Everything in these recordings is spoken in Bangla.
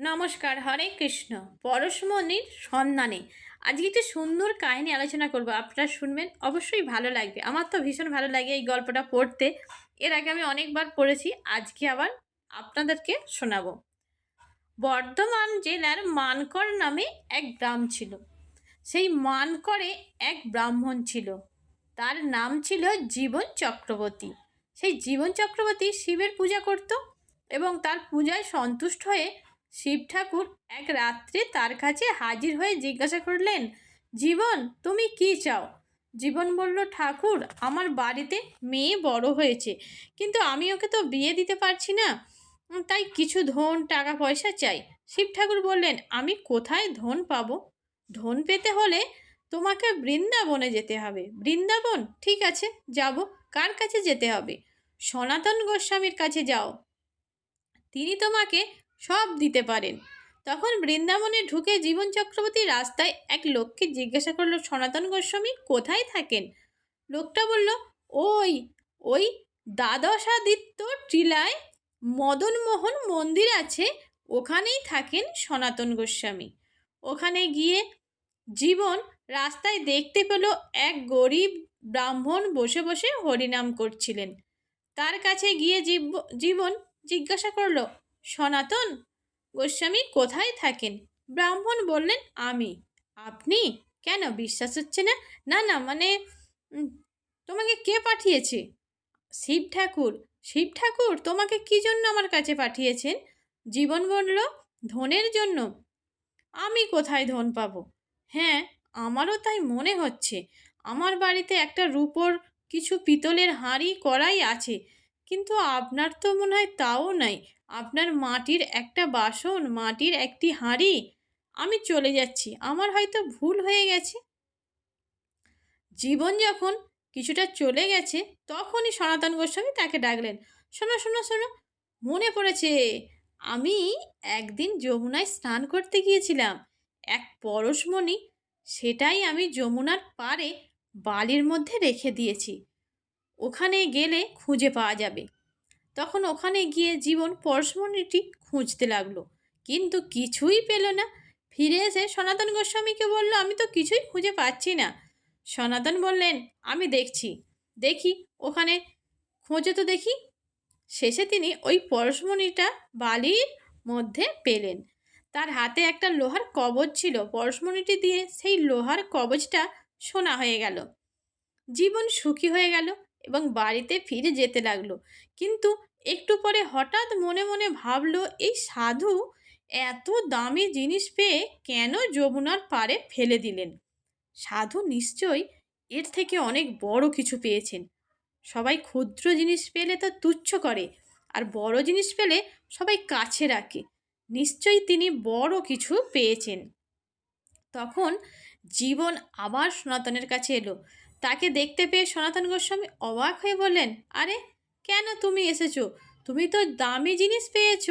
নমস্কার, হরে কৃষ্ণ। পরশমণির সন্ধানে। আজকে একটি সুন্দর কাহিনী আলোচনা করব। আপনারা শুনবেন, অবশ্যই ভালো লাগবে। আমার তো ভীষণ ভালো লাগে এই গল্পটা পড়তে। এর আগে আমি অনেকবার পড়েছি, আজকে আবার আপনাদেরকে শোনাবো। বর্ধমান জেলার মানকর নামে এক গ্রাম ছিল। সেই মানকরে এক ব্রাহ্মণ ছিল। তার নাম ছিল জীবন চক্রবর্তী। সেই জীবন চক্রবর্তী শিবের পূজা করত এবং তার পূজায় সন্তুষ্ট হয়ে শিব ঠাকুর এক রাত্রে তার কাছে হাজির হয়ে জিজ্ঞাসা করলেন, জীবন, তুমি কি চাও? জীবন বলল, ঠাকুর, আমার বাড়িতে মেয়ে বড় হয়েছে, কিন্তু আমি ওকে তো বিয়ে দিতে পারছি না, তাই কিছু ধন, টাকা, পয়সা চাই। শিব ঠাকুর বললেন, আমি কোথায় ধন পাব? ধন পেতে হলে তোমাকে বৃন্দাবনে যেতে হবে। বৃন্দাবন? ঠিক আছে, যাব। কার কাছে যেতে হবে? সনাতন গোস্বামীর কাছে যাও। তিনি তোমাকে সব দিতে পারেন। তখন বৃন্দাবনে ঢুকে জীবন চক্রবর্তী রাস্তায় এক লোককে জিজ্ঞাসা করল, সনাতন গোস্বামী, কোথায় থাকেন? লোকটা বলল, ওই ওই দ্বাদশাদিত্য টিলায় মদনমোহন মন্দির আছে, ওখানেই থাকেন সনাতন গোস্বামী। ওখানে গিয়ে জীবন রাস্তায় দেখতে পেল এক গরিব ব্রাহ্মণ বসে বসে হরিনাম করছিলেন। তার কাছে গিয়ে জীব- জীবন জিজ্ঞাসা করল সনাতন, গোস্বামী কোথায় থাকেন? ব্রাহ্মণ বললেন, আমি। আপনি? কেন? বিশ্বাস হচ্ছে না? না না মানে তোমাকে কে পাঠিয়েছে? শিব ঠাকুর। শিব ঠাকুর, তোমাকে কি জন্য আমার কাছে পাঠিয়েছেন? জীবন বলল, ধনের জন্য। আমি কোথায় ধন পাবো? হ্যাঁ আমারও তাই মনে হচ্ছে। আমার বাড়িতে একটা রূপোর কিছু পিতলের হাঁড়ি করাই আছে, কিন্তু আপনার তো মনে হয় তাও নাই। আপনার মাটির একটা বাসন, মাটির একটি হাঁড়ি। আমি চলে যাচ্ছি। আমার হয়তো ভুল হয়ে গেছে। জীবন যখন কিছুটা চলে গেছে, তখনই সনাতন গোস্বামী তাকে ডাকলেন। শোনো শোনো শোনো, মনে পড়েছে, আমি একদিন যমুনায় স্নান করতে গিয়েছিলাম। এক পরশমণি সেটাই আমি যমুনার পাড়ে বালির মধ্যে রেখে দিয়েছি। ওখানে গেলে খুঁজে পাওয়া যাবে। তখন ওখানে গিয়ে জীবন পরশমণিটি খুঁজতে লাগল। কিন্তু কিছুই পেল না। ফিরে এসে সনাতন গোস্বামীকে বলল, আমি তো কিছুই খুঁজে পাচ্ছি না। সনাতন বললেন, আমি দেখছি। দেখি, ওখানে খোঁজো তো দেখি। শেষে তিনি ওই পরশমণিটা বালির মধ্যে পেলেন। তার হাতে একটা লোহার কবচ ছিল। পরশমণিটি দিয়ে সেই লোহার কবচটা সোনা হয়ে গেল। জীবন সুখী হয়ে গেল। এবং বাড়িতে ফিরে যেতে লাগল। কিন্তু একটু পরে হঠাৎ মনে মনে ভাবলো, এই সাধু এত দামি জিনিস পেয়ে কেন যমুনার পাড়ে ফেলে দিলেন? সাধু নিশ্চয়ই এর থেকে অনেক বড় কিছু পেয়েছেন। সবাই ক্ষুদ্র জিনিস পেলে তো তুচ্ছ করে, আর বড় জিনিস পেলে সবাই কাছে রাখে। নিশ্চয়ই তিনি বড় কিছু পেয়েছেন। তখন জীবন আবার সনাতনের কাছে এলো। তাকে দেখতে পেয়ে সনাতন গোস্বামী অবাক হয়ে বললেন, আরে, কেন তুমি এসেছ? তুমি তো দামি জিনিস পেয়েছ।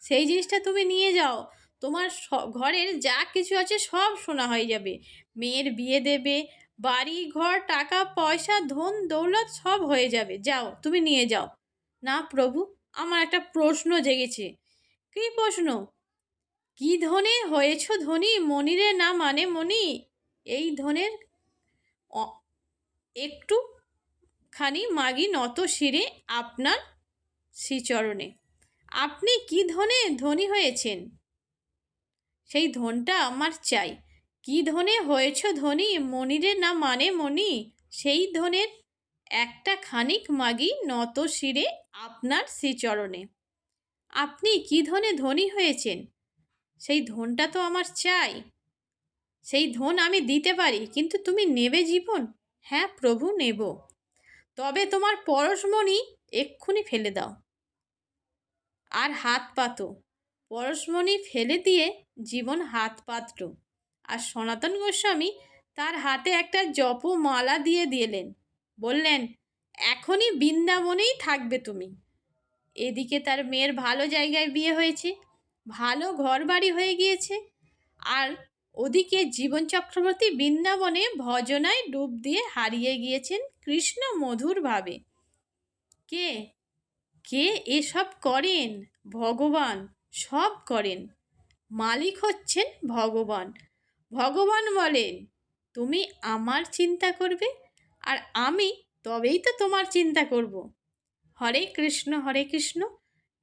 সেই জিনিসটা তুমি নিয়ে যাও। তোমার ঘরের যা কিছু আছে সব শোনা হয়ে যাবে। মেয়ের বিয়ে দেবে, বাড়ি, ঘর, টাকা, পয়সা, ধন, দৌলত সব হয়ে যাবে। যাও, তুমি নিয়ে যাও। না প্রভু, আমার একটা প্রশ্ন জেগেছে। কী প্রশ্ন? কি ধনে হয়েছ ধনী? মনিরে না মানে মনি? এই ধনের একটু খানি মাগি নত শিরে আপনার শ্রীচরণে। আপনি কি ধনে ধনী হয়েছেন? সেই ধনটা আমার চাই। কি ধনে হয়েছ ধনী? মনিরে না মানে মনি? সেই ধনের একটা খানিক মাগি নত শিরে আপনার শ্রীচরণে। আপনি কি ধনে ধনী হয়েছেন? সেই ধনটা তো আমার চাই। সেই ধন আমি দিতে পারি, কিন্তু তুমি নেবে জীবন? হ্যাঁ প্রভু নেব। তবে তোমার পরশমণি এক্ষুনি ফেলে দাও। আর হাত পাতো। পরশমণি ফেলে দিয়ে জীবন হাত পাতল। আর সনাতন গোস্বামী তার হাতে একটা জপ মালা দিয়ে দিলেন। বললেন, এখনই বৃন্দাবনেই থাকবে তুমি। এদিকে তার মেয়ের ভালো জায়গায় বিয়ে হয়েছে, ভালো ঘর বাড়ি হয়ে গিয়েছে, আর ওদিকে জীবন চক্রবর্তী বৃন্দাবনে ভজনায় ডুব দিয়ে হারিয়ে গিয়েছেন কৃষ্ণ মধুরভাবে কে? কে এসব করেন? ভগবান সব করেন। মালিক হচ্ছেন ভগবান। ভগবান বলেন, তুমি আমার চিন্তা করবে আর আমি তবেই তো তোমার চিন্তা করব। হরে কৃষ্ণ হরে কৃষ্ণ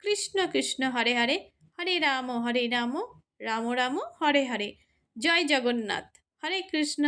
কৃষ্ণ কৃষ্ণ, হরে হরে হরে রাম হরে রাম রাম রাম, হরে হরে। জয় জগন্নাথ। হরে কৃষ্ণ।